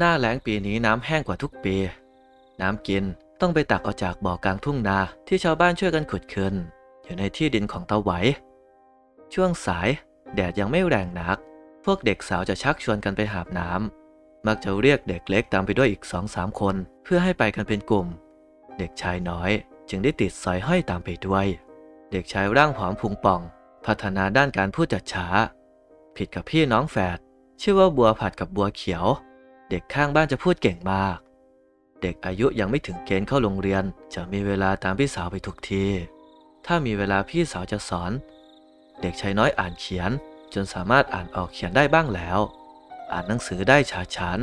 หน้าแล้งปีนี้น้ำแห้งกว่าทุกปี น้ำกินต้องไปตักเอาจากบ่อกลางทุ่งนาที่ชาวบ้านช่วยกันขุดขึ้น อยู่ในที่ดินของตาไหว ช่วงสายแดดยังไม่แรงนัก พวกเด็กสาวจะชักชวนกันไปหาบน้ำมักจะเรียกเด็กเล็กตามไปด้วยอีกสองสามคน เพื่อให้ไปกันเป็นกลุ่ม เด็กชายน้อยจึงได้ติดสอยห้อยตามไปด้วย เด็กชายร่างผอมพุงป่อง พัฒนาด้านการพูดจัดช้า ผิดกับพี่น้องแฝดชื่อว่าบัวผัดกับบัวเขียว เด็กข้างบ้านจะพูดเก่งมาก เด็กอายุยังไม่ถึงเกณฑ์เข้าโรงเรียน จะมีเวลาตามพี่สาวไปทุกที ถ้ามีเวลาพี่สาวจะสอน เด็กชายน้อยอ่านเขียน จนสามารถอ่านออกเขียนได้บ้างแล้ว อ่านหนังสือได้ฉาฉาน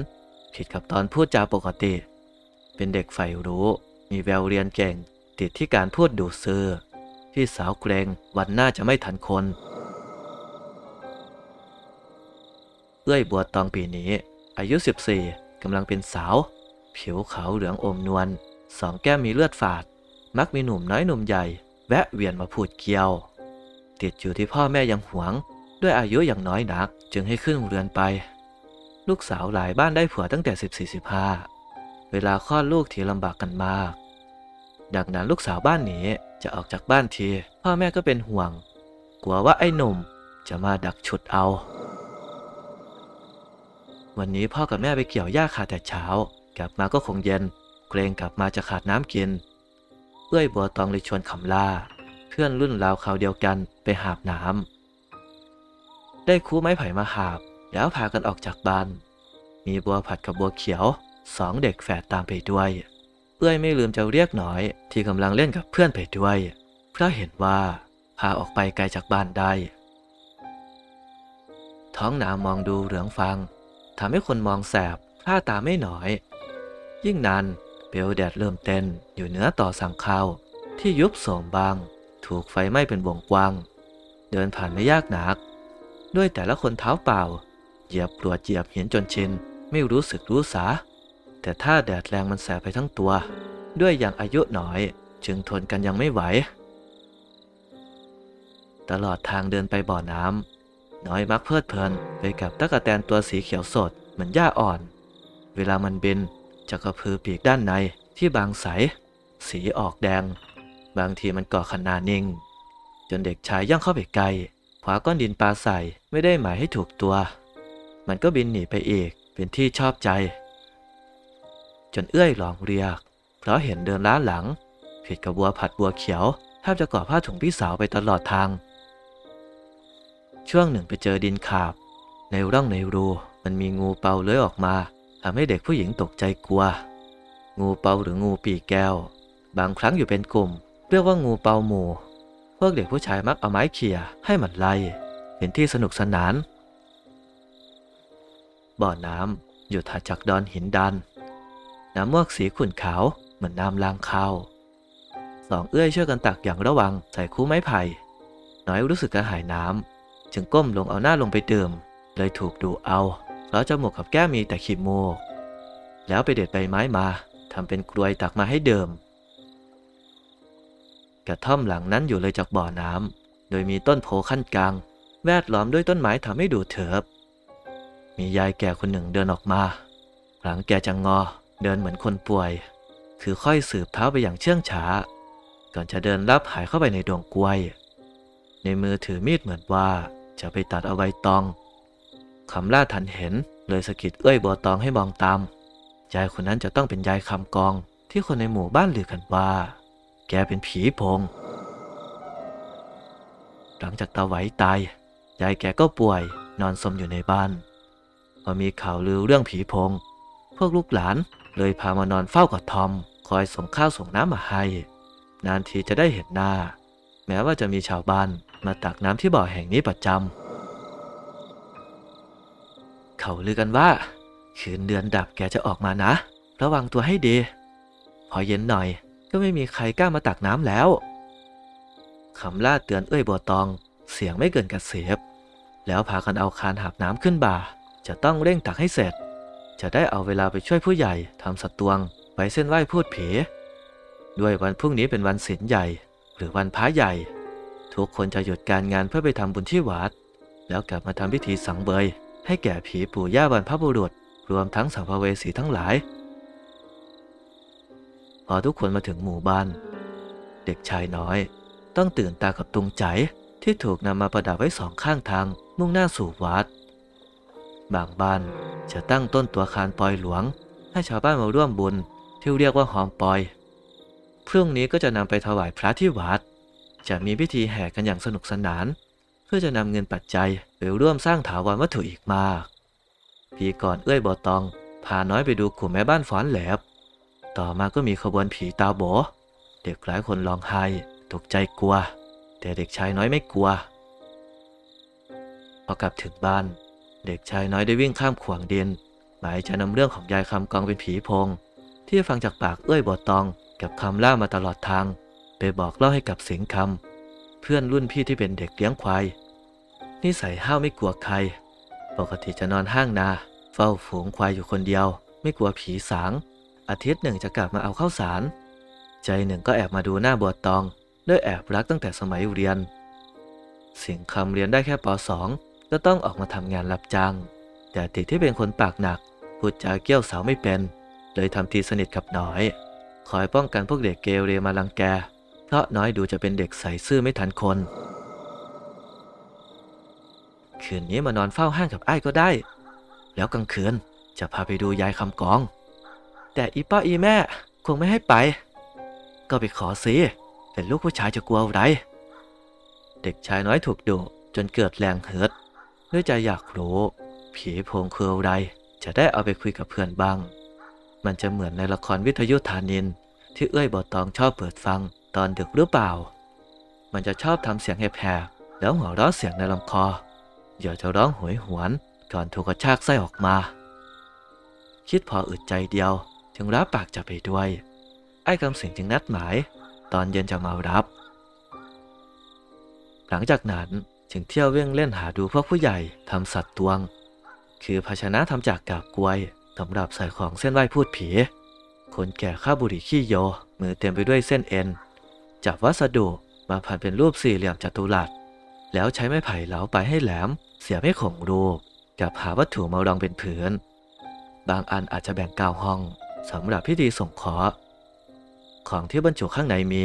ผิดกับตอนพูดจาปกติ เป็นเด็กใฝ่รู้ มีแววเรียนเก่ง ติดที่การพูดดูซื่อพี่สาวเกรงวันหน้าจะไม่ทันคนเอื้อยบัวตองปีนี้ อายุ 14 กำลังเป็นสาว ผิวขาวเหลืองอมนวลสองแก้มมีเลือดฝาด มักมีหนุ่มน้อยหนุ่มใหญ่ แวะเวียนมาพูดเกี่ยว ติดอยู่ที่พ่อแม่ยังหวง ด้วยอายุอย่างน้อยนักจึงให้ขึ้นเรือนไป ลูกสาวหลายบ้านได้ผัวตั้งแต่ 14-15 เวลาคลอดลูกทีลำบากกันมาก ดังนั้นลูกสาวบ้านนี้จะออกจากบ้านที พ่อแม่ก็เป็นห่วง กลัวว่าไอ้หนุ่มจะมาดักฉุดเอา วันนี้พ่อกับแม่ไปเกี่ยวหญ้าขาดแต่เช้า กลับมาก็คงเย็น เกรงกลับมาจะขาดน้ำกินเอื้อยบัวตองเลยชวนคำล่า เพื่อนรุ่นราวคราวเดียวกันไปหาบน้ำได้คู่ไม้ไผ่มาหาบ แล้วพากันออกจากบ้าน มีบัวผัดกับบัวเขียวสองเด็กแฝดตามไปด้วย เอื้อยไม่ลืมจะเรียกหน่อย ที่กำลังเล่นกับเพื่อนไปด้วย เพราะเห็นว่าพาออกไปไกลจากบ้านได้ ท้องหนามองดูเหลืองฟัง ทำให้คนมองแสบพลาตาไม่น้อย ยิ่งนานเปลวแดดเริ่มเต้นอยู่เหนือต่อสังขาวที่ยุบโสมบาง ถูกไฟไหม้เป็นวงกว้าง เดินผ่านไม่ยากนัก ด้วยแต่ละคนเท้าเปล่า เหยียบปลวดเหยียบหินจนชินไม่รู้สึกรู้สา แต่ถ้าแดดแรงมันแสบไปทั้งตัว ด้วยอย่างอายุน้อย จึงทนกันยังไม่ไหว ตลอดทางเดินไปบ่อน้ำ น้อยมักเพลิดเพลินไปกับตะกะแตนตัวสีเขียวสดเหมือนหญ้าอ่อน เวลามันบินจะกระพือปีกด้านในที่บางใส สีออกแดง บางทีมันก่อขนานิ่ง จนเด็กชายย่องเข้าไปใกล้ขวาก้อนดินปลาใส่ไม่ได้หมายให้ถูกตัว มันก็บินหนีไปอีกเป็นที่ชอบใจ จนเอื้อยหลองเรียก เพราะเห็นเดินล้าหลัง ผิดกับบัวผัดบัวเขียวแทบจะก่อผ้าถุงพี่สาวไปตลอดทาง ช่วงหนึ่งไปเจอดินขาบ ในร่องในรูมันมีงูเปาเลื้อยออกมาทำให้เด็กผู้หญิงตกใจกลัว งูเปาหรืองูปีแก้ว บางครั้งอยู่เป็นกลุ่ม เรียกว่างูเปาหมู่ พวกเด็กผู้ชายมักเอาไม้เขี่ยให้มันไล่เป็นที่สนุกสนาน บ่อน้ำอยู่ถัดจากดอนหินดัน น้ำมวกสีขุ่นขาวเหมือนน้ำล้างข้าวสองเอื้อยช่วยกันตักอย่างระวังใส่คู่ไม้ไผ่ น้อยรู้สึกกระหายน้ำ จึงก้มลงเอาหน้าลงไปดื่ม เลยถูกดูเอาเพราะจมูกกับแก้มมีแต่ขี้มูก แล้วไปเด็ดใบไม้มาทำเป็นกลวยตักมาให้เดิมกระท่อมหลังนั้นอยู่เลยจากบ่อน้ำโดยมีต้นโพขั้นกลาง แวดล้อมด้วยต้นไม้ทำให้ดูเถิบ มียายแก่คนหนึ่งเดินออกมา หลังแกจะงอ เดินเหมือนคนป่วย คือค่อยสืบเท้าไปอย่างเชื่องช้า ก่อนจะเดินลับหายเข้าไปในดวงกล้วย ในมือถือมีดเหมือนว่า จะไปตัดเอาใบตองคำล่าทันเห็น เลยสะกิดเอ้ยบัวตองให้มองตาม ยายคนนั้นจะต้องเป็นยายคำกอง ที่คนในหมู่บ้านลือกันว่า แกเป็นผีพง หลังจากตาไหวตาย ยายแกก็ป่วยนอนสมอยู่ในบ้าน พอมีข่าวลือเรื่องผีพง พวกลูกหลานเลยพามานอนเฝ้ากับทอม คอยส่งข้าวส่งน้ำมาให้ นานทีจะได้เห็นหน้า แม้ว่าจะมีชาวบ้าน มาตักน้ำที่บ่อแห่งนี้ประจำ เขาลือกันว่า คืนเดือนดับแกจะออกมานะ ระวังตัวให้ดี พอเย็นหน่อยก็ไม่มีใครกล้ามาตักน้ำแล้ว คำล่าเตือนเอ้ยบัวตอง เสียงไม่เกินกระเสียบ แล้วพากันเอาคานหาบน้ำขึ้นบ่า จะต้องเร่งตักให้เสร็จ จะได้เอาเวลาไปช่วยผู้ใหญ่ทำสัตวง ไปเส้นไหว้พูดผี ด้วยวันพรุ่งนี้เป็นวันศีลใหญ่ หรือวันพระใหญ่ ทุกคนจะหยุดการงานเพื่อไปทำบุญที่วัด แล้วกลับมาทำพิธีสังเบย ให้แก่ผีปู่ย่าบรรพบุรุษ รวมทั้งสัมภเวสีทั้งหลาย พอทุกคนมาถึงหมู่บ้าน เด็กชายน้อย ต้องตื่นตากับตุงใจที่ถูกนำมาประดับไว้สองข้างทางมุ่งหน้าสู่วัด บางบ้านจะตั้งต้นตัวคานปอยหลวง ให้ชาวบ้านมาร่วมบุญที่เรียกว่าหอมปอย พรุ่งนี้ก็จะนำไปถวายพระที่วัด จะมีพิธีแห่กันอย่างสนุกสนาน เพื่อจะนำเงินปัจจัยไปร่วมสร้างถาวรวัตถุอีกมากปีก่อนเอื้อยบอตอง พาน้อยไปดูกลุ่มแม่บ้านฟ้อนแหลบ ต่อมาก็มีขบวนผีตาโบเด็กหลายคนร้องไห้ตกใจกลัว แต่เด็กชายน้อยไม่กลัว พอกลับถึงบ้าน เด็กชายน้อยได้วิ่งข้ามขวางดิน หมายจะนำเรื่องของยายคำกองเป็นผีพง ที่ฟังจากปากเอื้อยบอตองกับคำล่ามาตลอดทาง ไปบอกเล่าให้กับสิงคำเพื่อนรุ่นพี่ที่เป็นเด็กเลี้ยงควาย นิสัยห้าวไม่กลัวใคร ปกติจะนอนห้างนา เฝ้าฝูงควายอยู่คนเดียว ไม่กลัวผีสาง อาทิตย์หนึ่งจะกลับมาเอาข้าวสาร ใจหนึ่งก็แอบมาดูหน้าบัวตองด้วยแอบรักตั้งแต่สมัยเรียน สิงคำเรียนได้แค่ป .2 ก็ต้องออกมาทำงานรับจ้าง แต่ติดที่เป็นคนปากหนักพูดจาเกี้ยวสาวไม่เป็น เลยทำทีสนิทกับน้อย คอยป้องกันพวกเด็กเกเรมาลังแก เพราะน้อยดูจะเป็นเด็กใส่ซื่อไม่ทันคน คืนนี้มานอนเฝ้าห้างกับไอ้ก็ได้ แล้วกลางคืนจะพาไปดูยายคำกอง แต่อีป้าอีแม่คงไม่ให้ไป ก็ไปขอสิเป็นลูกผู้ชายจะกลัวอะไร เด็กชายน้อยถูกดุจนเกิดแรงเหิดด้วยใจอยากรู้ ผีโพงคืออะไร จะได้เอาไปคุยกับเพื่อนบ้าง มันจะเหมือนในละครวิทยุธานิน ที่เอื้อยบอตองชอบเปิดฟัง ตอนดึกหรือเปล่า มันจะชอบทำเสียงแหบๆแล้วหัวเราะเสียงในลำคออยากจะร้องโหยหวนก่อนถูกกระชากไส้ออกมา คิดพออึดใจเดียว จึงรับปากจะไปด้วย ไอ้คำสิงจึงนัดหมาย ตอนเย็นจะมารับ หลังจากนั้นจึงเที่ยวเว่งเล่นหาดูพวกผู้ใหญ่ทำสัตว์ตวง คือภาชนะทำจากกาบกลวยสำหรับใส่ของเส้นไหว้พูดผี คนแก่ข้าบุหรี่ขี้โย มือเต็มไปด้วยเส้นเอ็น จับวัสดุมาพันเป็นรูปสี่เหลี่ยมจัตุรัส แล้วใช้ไม้ไผ่เหลาไปให้แหลม เสียบให้คงรูป กับหาวัตถุมารองเป็นผืนบางอันอาจจะแบ่งเก้าห้องสำหรับพิธีส่งเคราะห์ของที่บรรจุข้างในมี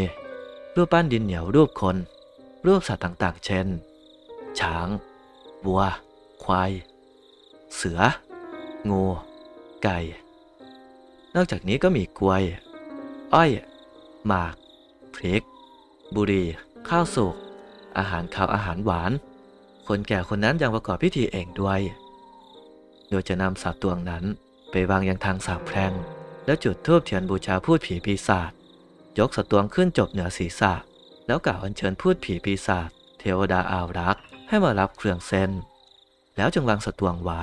รูปปั้นดินเหนียวรูปคน รูปสัตว์ต่างๆ เช่น ช้าง วัว ควาย เสือ งู ไก่ นอกจากนี้ก็มีกล้วย อ้อย หมาก พริก บุรี ข้าวสุก อาหารข้าวอาหารหวาน คนแก่คนนั้นยังประกอบพิธีเองด้วย โดยจะนำสัตว์ตัวนั้นไปวางยังทางสามแพร่ง แล้วจุดธูปเทียนบูชาพูดผีปีศาจยกสตวงขึ้นจบเหนือศีรษะ แล้วกล่าวอัญเชิญพูดผีปีศาจเทวดาอาวรักษ์ให้มารับเครื่องเส้น แล้วจึงวางสตวงไว้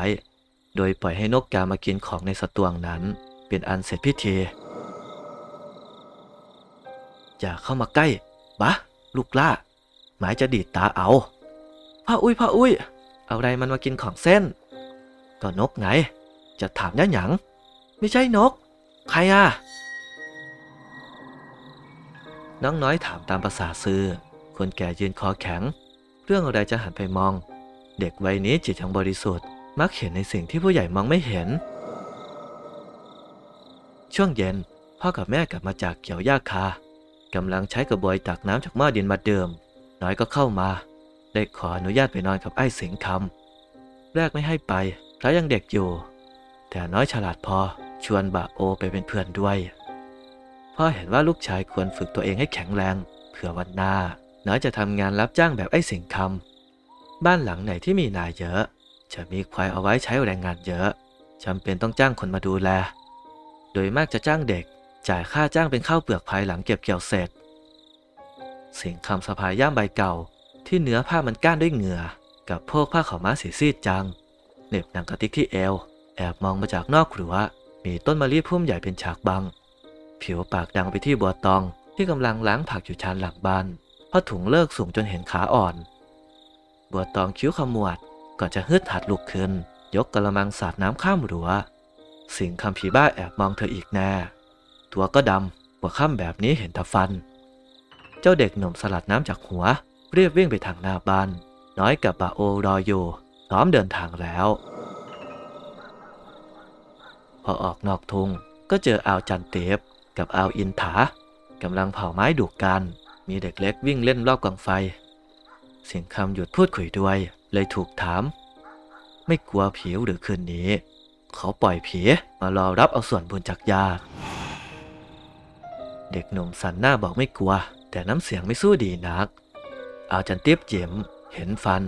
โดยปล่อยให้นกกามากินของในสตวงนั้น เป็นอันเสร็จพิธี อย่าเข้ามาใกล้บะลูกล่า หมายจะดีดตาเอาพ่ออุ้ยพ่ออุ้ย เอาอะไรมันมากินของเส้น ก็นกไง จะถามย่าหยัง ไม่ใช่นก ใครอะ น้องน้อยถามตามภาษาซื่อคนแก่ยืนคอแข็ง เรื่องอะไรจะหันไปมอง เด็กวัยนี้จิตยังบริสุทธิ์ มักเห็นในสิ่งที่ผู้ใหญ่มองไม่เห็น ช่วงเย็นพ่อกับแม่กลับมาจากเกี่ยวหญ้าคา กำลังใช้กระบวยตักน้ำจากหม้อดินมาเดิม น้อยก็เข้ามา ได้ขออนุญาตไปนอนกับไอ้สิงคำแรกไม่ให้ไปเพราะยังเด็กอยู่ แต่น้อยฉลาดพอชวนบาโอไปเป็นเพื่อนด้วย พ่อเห็นว่าลูกชายควรฝึกตัวเองให้แข็งแรงเผื่อวันหน้า น้อยจะทำงานรับจ้างแบบไอ้สิงคำบ้านหลังไหนที่มีนายเยอะ จะมีควายเอาไว้ใช้แรงงานเยอะจำเป็นต้องจ้างคนมาดูแล โดยมากจะจ้างเด็ก จ่ายค่าจ้างเป็นข้าวเปลือกภายหลังเก็บเกี่ยวเสร็จ เสิงคำสะพายย่ามใบเก่า ที่เนื้อผ้ามันก้านด้วยเหงื่อ กับพวกผ้าขาวม้าสีซีดจังเหน็บหนังกระติกที่เอว แอบมองมาจากนอกรัวมีต้นมะลิพุ่มใหญ่เป็นฉากบัง ผิวปากดังไปที่บัวตองที่กำลังล้างผักอยู่ชานหลังบ้านเพราะถุงเลิกสูงจนเห็นขาอ่อน บัวตองคิ้วขมวดก่อนจะฮึดหัดลุกขึ้น ยกกระมังสาดน้ำข้ามรั้วสิงคำผีบ้าแอบมองเธออีกแน่ ตัวก็ดำหัวค่ำแบบนี้เห็นแตาฟัน เจ้าเด็กหนุ่มสลัดน้ำจากหัว เรียบวิ่งไปทางหน้าบ้าน น้อยกับบาโอรออยู่พร้อมเดินทางแล้ว พอออกนอกทุ่งก็เจออาวจันเตฟกับอาวอินถากำลังเผาไม้ดุกัน มีเด็กเล็กวิ่งเล่นรอบกองไฟ เสียงคำหยุดพูดคุยด้วย เลยถูกถาม ไม่กลัวผีหรือคืนนี้ เขาปล่อยผีมารอรับเอาส่วนบุญจากญาติ เด็กหนุ่มสันหน้าบอกไม่กลัว แต่น้ำเสียงไม่สู้ดีนัก เอาจันเตียบเจียมเห็นฟัน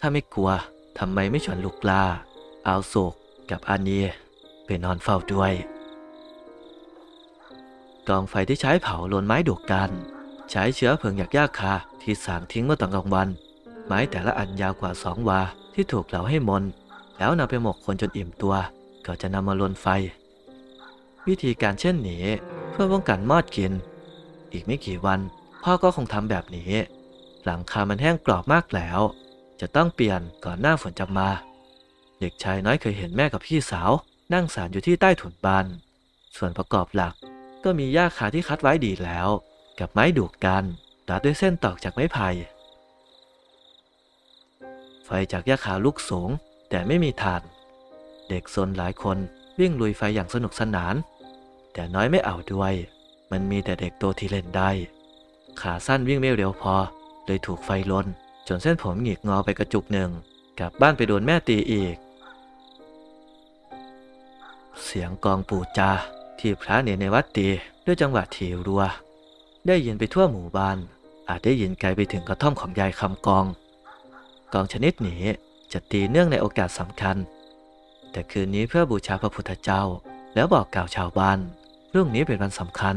ถ้าไม่กลัวทำไมไม่ชวนลูกลาเอาโศกกับอานีไปนอนเฝ้าด้วยกองไฟที่ใช้เผาลนไม้ดุกกัน ใช้เชื้อเพลิงจากหญ้าคาที่สางทิ้งเมื่อตอนกลางวัน ไม้แต่ละอันยาวกว่าสองวาที่ถูกเหลาให้มน แล้วนำไปหมกคนจนอิ่มตัว ก็จะนำมาลนไฟ วิธีการเช่นนี้ เพื่อป้องกันมอดกิน อีกไม่กี่วัน พ่อก็คงทำแบบนี้ หลังคามันแห้งกรอบมากแล้ว จะต้องเปลี่ยนก่อนหน้าฝนจะมา เด็กชายน้อยเคยเห็นแม่กับพี่สาว นั่งสารอยู่ที่ใต้ถุนบ้านส่วนประกอบหลักก็มีหญ้าคาที่คัดไว้ดีแล้ว กับไม้ดูกกันรัดด้วยเส้นตอกจากไม้ไผ่ไฟจากหญ้าคาลุกสูงแต่ไม่มีถ่าน เด็กซนหลายคนวิ่งลุยไฟอย่างสนุกสนาน แต่น้อยไม่เอาด้วย มันมีแต่เด็กโตที่เล่นได้ ขาสั้นวิ่งไม่เร็วพอ เลยถูกไฟลน จนเส้นผมหงิกงอไปกระจุกหนึ่ง กลับบ้านไปโดนแม่ตีอีก เสียงกองปูจา ที่พระเนรในวัดตีด้วยจังหวะถีรัว ได้ยินไปทั่วหมู่บ้าน อาจได้ยินไกลไปถึงกระท่อมของยายคำกอง กองชนิดนี้จะตีเนื่องในโอกาสสำคัญ แต่คืนนี้เพื่อบูชาพระพุทธเจ้า แล้วบอกกล่าวชาวบ้าน เรื่องนี้เป็นวันสำคัญ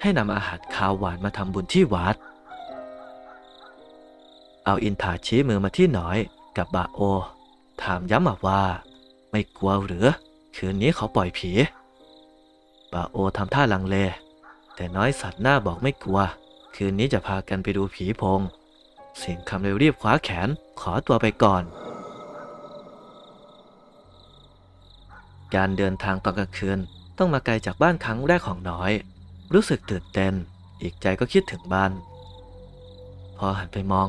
ให้นำอาหารคาวหวานมาทำบุญที่วัด เอาอินทาชี้มือมาที่หน้อยกับบาโอ ถามย้ำมาว่า ไม่กลัวหรือ คืนนี้เขาปล่อยผี บาโอทำท่าลังเล แต่น้อยสัตว์หน้าบอกไม่กลัว คืนนี้จะพากันไปดูผีพง เสียงคำเลยรีบคว้าแขนขอตัวไปก่อน การเดินทางตอนกลางคืน ต้องมาไกลจากบ้านครั้งแรกของน้อย รู้สึกตื่นเต้น อีกใจก็คิดถึงบ้าน พอหันไปมอง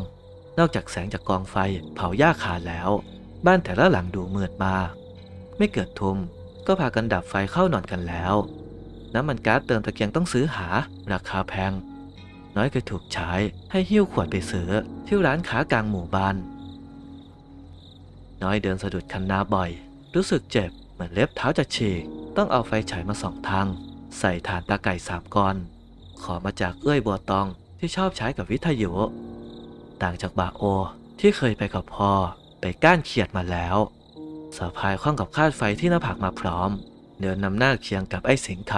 นอกจากแสงจากกองไฟเผาหญ้าขาดแล้ว บ้านแต่ละหลังดูมืดมาก ไม่เกิดทุมก็พากันดับไฟเข้านอนกันแล้ว น้ำมันก๊าซเติมตะเกียงต้องซื้อหา ราคาแพง น้อยเคยถูกใช้ให้หิ้วขวดไปซื้อที่ร้านค้ากลางหมู่บ้าน น้อยเดินสะดุดคันนาบ่อย รู้สึกเจ็บ เหมือนเล็บเท้าจะฉีก ต้องเอาไฟฉายมาสองทาง ใส่ฐานตาไก่สามก้อน ขอมาจากเอื้อยบัวตองที่ชอบใช้กับวิทยุ ต่างจากบาโอที่เคยไปกับพ่อไปก้านเขียดมาแล้วสะพายข้องกับคาดไฟที่หน้าผากมาพร้อม เดินนำหน้าเคียงกับไอ้สิงค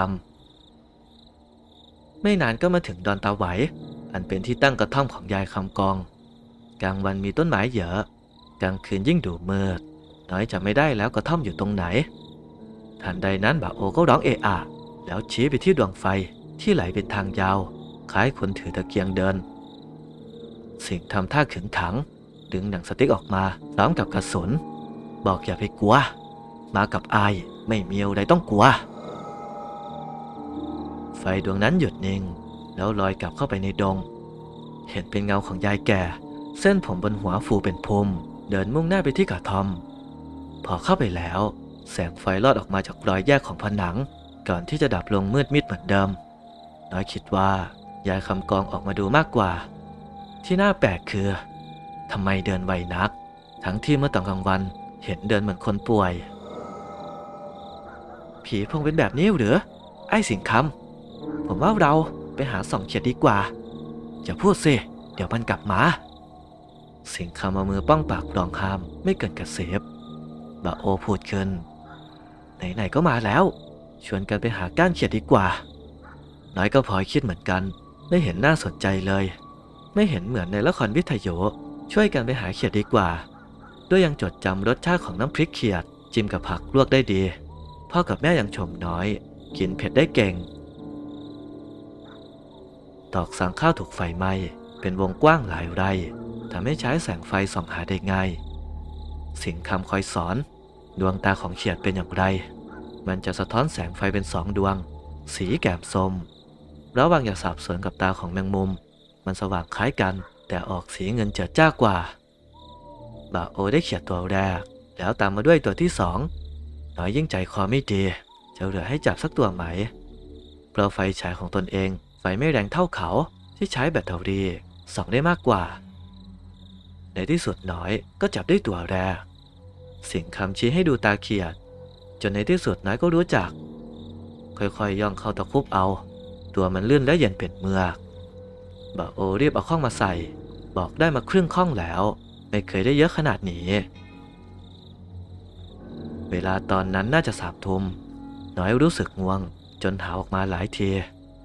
ำไม่นานก็มาถึงดอนตาไหว อันเป็นที่ตั้งกระท่อมของยายคำกอง กลางวันมีต้นไม้เยอะ กลางคืนยิ่งดูมืด น้อยจะไม่ได้แล้วกระท่อมอยู่ตรงไหน ทันใดนั้นบ่าโอก็ร้องเอะอะแล้วชี้ไปที่ดวงไฟที่ไหลเป็นทางยาว คล้ายคนถือตะเกียงเดิน สิ่งทำท่าขึงขัง ดึงหนังสติ๊กออกมาพร้อมกับกระสุน บอกอย่าไปกลัว มากับอายไม่มีอะไรต้องกลัว ไฟดวงนั้นหยุดนิ่ง แล้วลอยกลับเข้าไปในดง เห็นเป็นเงาของยายแก่ เส้นผมบนหัวฟูเป็นพรมเดินมุ่งหน้าไปที่กระทอม พอเข้าไปแล้ว แสงไฟลอดออกมาจากรอยแยกของผนัง ก่อนที่จะดับลงมืดมิดเหมือนเดิม น้อยคิดว่ายายคำกองออกมาดูมากกว่า ที่น่าแปลกคือทำไมเดินไวนัก ทั้งที่เมื่อตอนกลางวันเห็นเดินเหมือนคนป่วย ผีคงเป็นแบบนี้หรือ ไอ้สิงคำผมว่าเราไปหาส่องเขียดดีกว่า อย่าพูดสิ เดี๋ยวมันกลับมา สิงคำเอามือป้องปากรองห้ามไม่เกินกระเสบ บาโอพูดขึ้น ไหนๆก็มาแล้ว ชวนกันไปหาก้านเขียดดีกว่า น้อยก็พลอยคิดเหมือนกัน ไม่เห็นน่าสนใจเลย ไม่เห็นเหมือนในละครวิทยุช่วยกันไปหาเขียดดีกว่า ด้วยยังจดจำรสชาติของน้ำพริกเขียด จิ้มกับผักลวกได้ดี พ่อกับแม่ยังชมน้อย กินเผ็ดได้เก่ง ตอกสังข้าวถูกไฟไหม้เป็นวงกว้างหลายไร่ทำให้ใช้แสงไฟส่องหาได้ง่าย สิ่งคำคอยสอน ดวงตาของเขียดเป็นอย่างไร มันจะสะท้อนแสงไฟเป็นสองดวง สีแก้มส้มระหว่างอย่าสับสนกับตาของแมงมุม มันสว่างคล้ายกัน แต่ออกสีเงินเจิดจ้ากว่าบาโอได้เขียดตัวแรก แล้วตามมาด้วยตัวที่สองน้อยยิ่งใจคอไม่ดีจะเหลือให้จับสักตัวไหม เพราะไฟฉายของตนเอง ไฟไม่แรงเท่าเขาที่ใช้แบตเตอรี่ส่องได้มากกว่า ในที่สุดน้อยก็จับได้ตัวแรก สิงคำชี้ให้ดูตาเขียด จนในที่สุดน้อยก็รู้จัก ค่อยๆย่องเข้าตะคุบเอา ตัวมันเลื่อนและเย็นเป็นเมือกบาโอเรียบเอาข้องมาใส่ บอกได้มาครึ่งข้องแล้ว ไม่เคยได้เยอะขนาดนี้ เวลาตอนนั้นน่าจะสามทุ่มน้อยรู้สึกง่วง จนหาวออกมาหลายที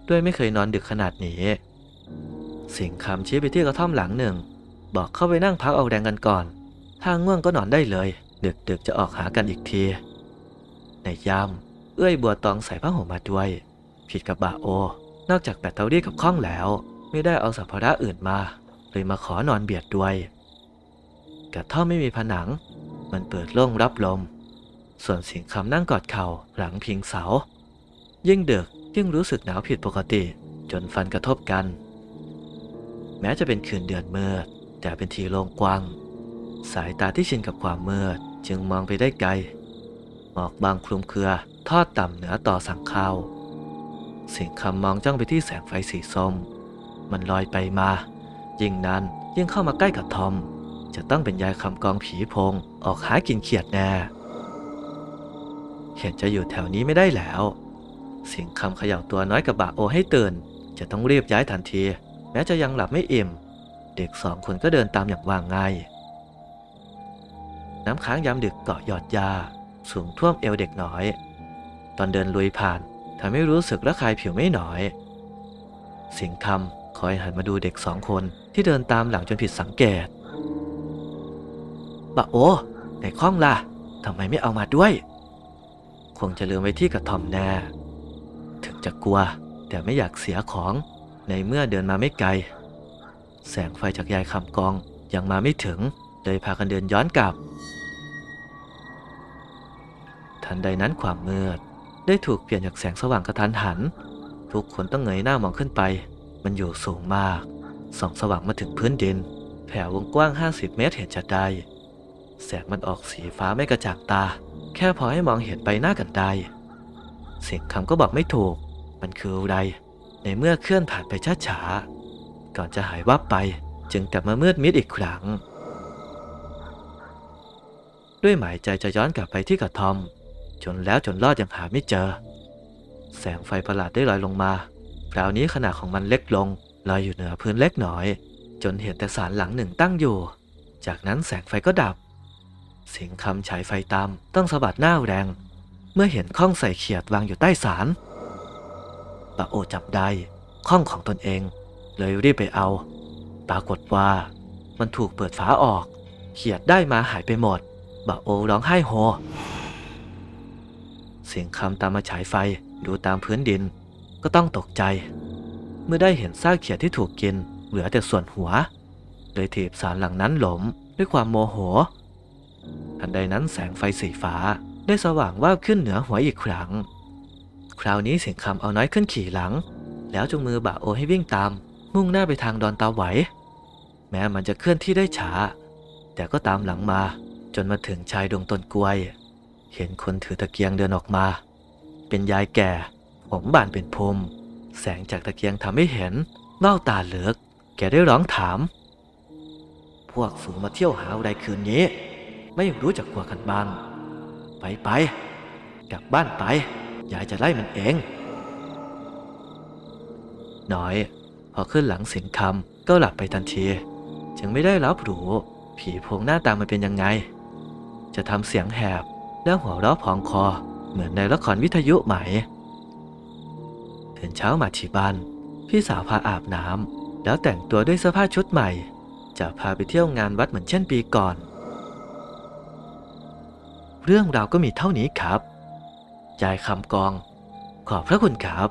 ด้วยไม่เคยนอนดึกขนาดนี้ สิงคำชี้ไปที่กระท่อมหลังหนึ่ง บอกเข้าไปนั่งพักเอาแรงกันก่อน ถ้าง่วงก็นอนได้เลย ดึกๆจะออกหากันอีกที ในยามเอื้อยบัวตองใส่ผ้าห่มมาด้วย ผิดกับบาโอ นอกจากแบตเตอรี่กับข้องแล้ว ไม่ได้เอาสัมภาระอื่นมา เลยมาขอนอนเบียดด้วยกระท่อมไม่มีผนัง มันเปิดโล่งรับลม ส่วนสิงคำนั่งกอดเข่าหลังพิงเสา ยิ่งดึกยิ่งรู้สึกหนาวผิดปกติ จนฟันกระทบกัน แม้จะเป็นคืนเดือนมืดแต่เป็นทีโล่งกว้าง สายตาที่ชินกับความมืด จึงมองไปได้ไกลหมอกบางคลุมเครือทอดต่ำเหนือต่อสังข้าวสิงคำมองจ้องไปที่แสงไฟสีส้ม มันลอยไปมา ยิ่งนานยิ่งเข้ามาใกล้กับทอม จะต้องเป็นยายคำกองผีพง ออกหากินเขียดแน่เห็นจะอยู่แถวนี้ไม่ได้แล้ว เสิงคำเขย่าตัวน้อยกับบะโอให้ตื่น จะต้องรีบย้ายทันที แม้จะยังหลับไม่อิ่ม เด็กสองคนก็เดินตามอย่างว่างง่าย น้ำค้างยามดึกเกาะยอดยา สูงท่วมเอวเด็กน้อย ตอนเดินลุยผ่านทำให้รู้สึกระคายผิวไม่หน่อย สิงคำคอยหันมาดูเด็กสองคนที่เดินตามหลังจนผิดสังเกตบะโอในข้องล่ะทำไมไม่เอามาด้วย คงจะลืมไว้ที่กระท่อมแน่ ถึงจะกลัว แต่ไม่อยากเสียของในเมื่อเดินมาไม่ไกล แสงไฟจากยายคำกองยังมาไม่ถึง เลยพากันเดินย้อนกลับ ทันใดนั้นความมืดได้ถูกเปลี่ยนจากแสงสว่างกระทันหัน ทุกคนต้องเงยหน้ามองขึ้นไป มันอยู่สูงมากส่องสว่างมาถึงพื้นดิน แผ่วงกว้าง 50 เมตรเห็นจะได้แสงมันออกสีฟ้าไม่กระจ่างตา แค่พอให้มองเห็นใบหน้ากันได้ เสียงคำก็บอกไม่ถูก มันคืออะไร ในเมื่อเคลื่อนผ่านไปช้าๆก่อนจะหายวับไป จึงกลับมามืดมิดอีกครั้ง ด้วยหมายใจจะย้อนกลับไปที่กระทอม จนแล้วจนรอดยังหาไม่เจอ แสงไฟประหลาดได้ลอยลงมาคราวนี้ขนาดของมันเล็กลงลอยอยู่เหนือพื้นเล็กน้อย จนเห็นแต่สารหลังหนึ่งตั้งอยู่ จากนั้นแสงไฟก็ดับ เสียงคำฉายไฟตามต้องสะบัดหน้าแรง เมื่อเห็นข้องใส่เขียดวางอยู่ใต้สารปาโอจับได้ข้องของตนเอง เลยรีบไปเอา ปรากฏว่า มันถูกเปิดฝาออก เขียดได้มาหายไปหมด บาโอร้องไห้โฮเสียงคำตามมาฉายไฟดูตามพื้นดิน ก็ต้องตกใจ เมื่อได้เห็นซากเขียดที่ถูกกิน เหลือแต่ส่วนหัวเลยถีบสารหลังนั้นหลมด้วยความโมโห ทันใดนั้นแสงไฟสีฟ้าได้สว่างวาบขึ้นเหนือหัวอีกครั้ง คราวนี้เสียงคำเอาน้อยขึ้นขี่หลัง แล้วจงมือบะโอให้วิ่งตาม มุ่งหน้าไปทางดอนตาไหว แม้มันจะเคลื่อนที่ได้ช้า แต่ก็ตามหลังมา จนมาถึงชายดงต้นกล้วย เห็นคนถือตะเกียงเดินออกมา เป็นยายแก่ ผมบานเป็นพรมแสงจากตะเกียงทำให้เห็นเบ้าตาเหลือก แกได้ร้องถาม พวกสูงมาเที่ยวหาอะไรคืนนี้ ไม่รู้จักกลัวกันบ้าง ไปไปกลับบ้านไป ยายจะไล่มันเอง น้อย พอขึ้นหลังสินคำก็หลับไปทันที จึงไม่ได้รับรู้ผีโพงหน้าตามันเป็นยังไง จะทำเสียงแหบ แล้วหัวเราะพองคอเหมือนในละครวิทยุไหมตื่นเช้ามาที่บ้านพี่สาวพาอาบน้ำแล้วแต่งตัวด้วยเสื้อผ้าชุดใหม่ จะพาไปเที่ยวงานวัดเหมือนเช่นปีก่อน เรื่องราวก็มีเท่านี้ครับยายคำกอง ขอบพระคุณครับ